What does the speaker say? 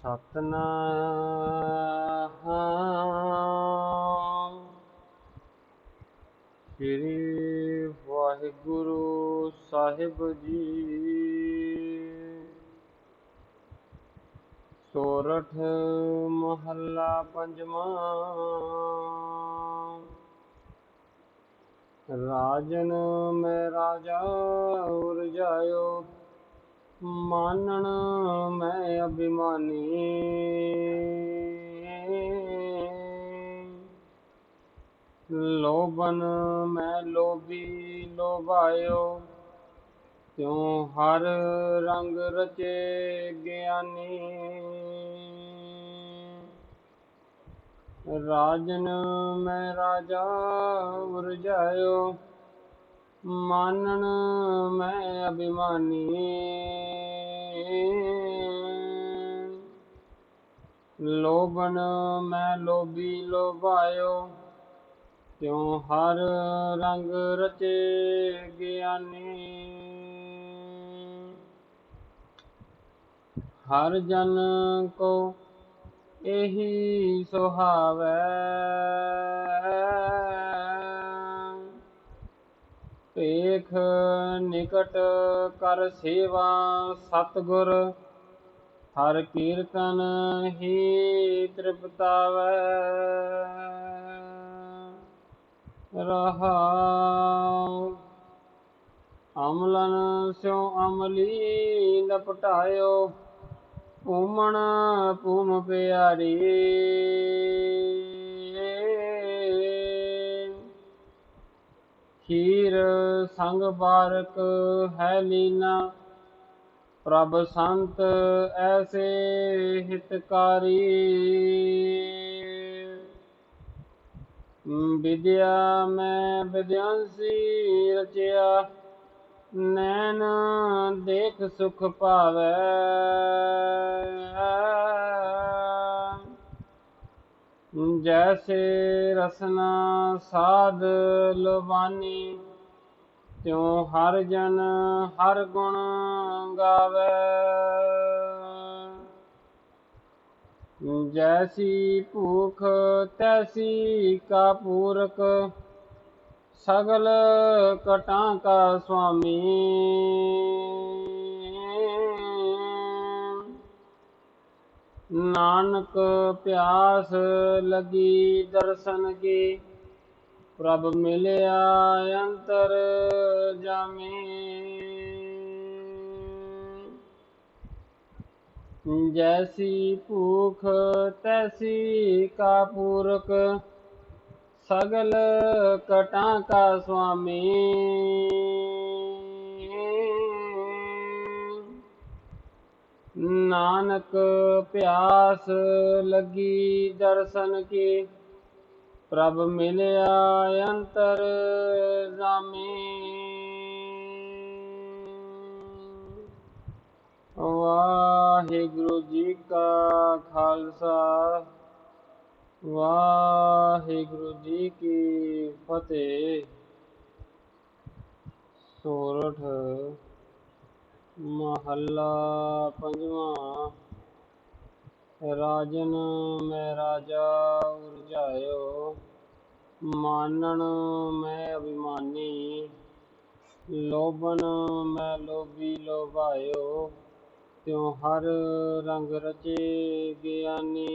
ਸਤਨਾਮ। ਸ੍ਰੀ ਵਾਹਿਗੁਰੂ ਸਾਹਿਬ ਜੀ। ਸੋਰਠ ਮਹੱਲਾ ਪੰਜਵਾਂ। ਰਾਜਨ ਮੈਂ ਰਾਜਾ ਉਰ ਜਾਇਓ। ਮਾਨਣ ਮੈਂ ਅਭਿਮਾਨੀ। ਲੋਭਨ ਮੈਂ ਲੋਭੀ ਲੋਭਾਇਓ। ਤਿਉ ਹਰ ਰੰਗ ਰਚੇ ਗਿਆਨੀ। ਰਾਜਨ ਮੈਂ ਰਾਜਾ ਉਰ ਜਾਇਓ ਮਾਨਣ ਮੈਂ ਅਭਿਮਾਨੀ। ਲੋਭਨ ਮੈਂ ਲੋਭੀ ਲੋਭਾਇਓ ਤਿਉ ਹਰ ਰੰਗ ਰਚੇ ਗਿਆਨੀ। ਹਰ ਜਨ ਕੋ ਇਹੀ ਸੁਹਾਵੈ। ਭੇਖ ਨਿਕਟ ਕਰ ਸੇਵਾ ਸਤਗੁਰ, ਹਰ ਕੀਰਤਨ ਹੀ ਤ੍ਰਿਪਤਾਵੈ। ਰਹਾਉ, ਅਮਲਨ ਸਿਉ ਅਮਲੀ ਲਪਟਾਇਓ ਪੂਮਣ ਪੂਮ ਪਿਆਰੀ। ਸੰਗ ਬਾਰਕ ਹੈ ਲੀਨਾ, ਪ੍ਰਭ ਸੰਤ ਐਸੇ ਹਿਤਕਾਰੀ। ਵਿਦਿਆ ਮੈਂ ਵਿਦਿਆਂਸੀ ਰਚਿਆ, ਨੈਣ ਦੇਖ ਸੁਖ ਭਾਵੈ। ਜੈਸੇ ਰਸਨਾ ਸਾਧ ਲਵਾਨੀ ਤਿਉ ਹਰ ਜਨ ਹਰ ਗੁਣ ਗਾਵੇ। ਜੈਸੀ ਭੂਖ ਤੈਸੀ ਕਾ ਪੂਰਕ, ਸਗਲ ਕਟਾਂ ਕਾ ਸੁਆਮੀ। ਨਾਨਕ ਪਿਆਸ ਲਗੀ ਦਰਸ਼ਨ ਕੀ ਪ੍ਰਭ ਮਿਲਿਆ ਅੰਤਰ ਜਾਮੀ। ਜੈਸੀ ਭੂਖ ਤੈਸੀ ਕਾ ਪੂਰਕ, ਸਗਲ ਕਟਾਂ ਕਾ ਸੁਆਮੀ। ਨਾਨਕ ਪਿਆਸ ਲਗੀ ਦਰਸ਼ਨ ਕੀ ਪ੍ਰਭ ਮਿਲਿਆ ਅੰਤਰ ਜਾਮੀ ਵਾਹਿਗੁਰੂ ਜੀ ਕਾ ਖਾਲਸਾ ਵਾਹਿਗੁਰੂ ਜੀ ਕੀ ਫਤਿਹ ਸੋਰਠ ਮਹੱਲਾ ਪੰਜਵਾਂ ਰਾਜਨ ਮੈਂ ਰਾਜਾ ਉਰਜਾਇਓ, ਮਾਨਣ ਮੈਂ ਅਭਿਮਾਨੀ, ਲੋਭਨ ਮੈਂ ਲੋਭੀ ਲੋਭਾਇਓ, ਤਿਉ ਹਰ ਰੰਗ ਰਚੇ ਗਿਆਨੀ।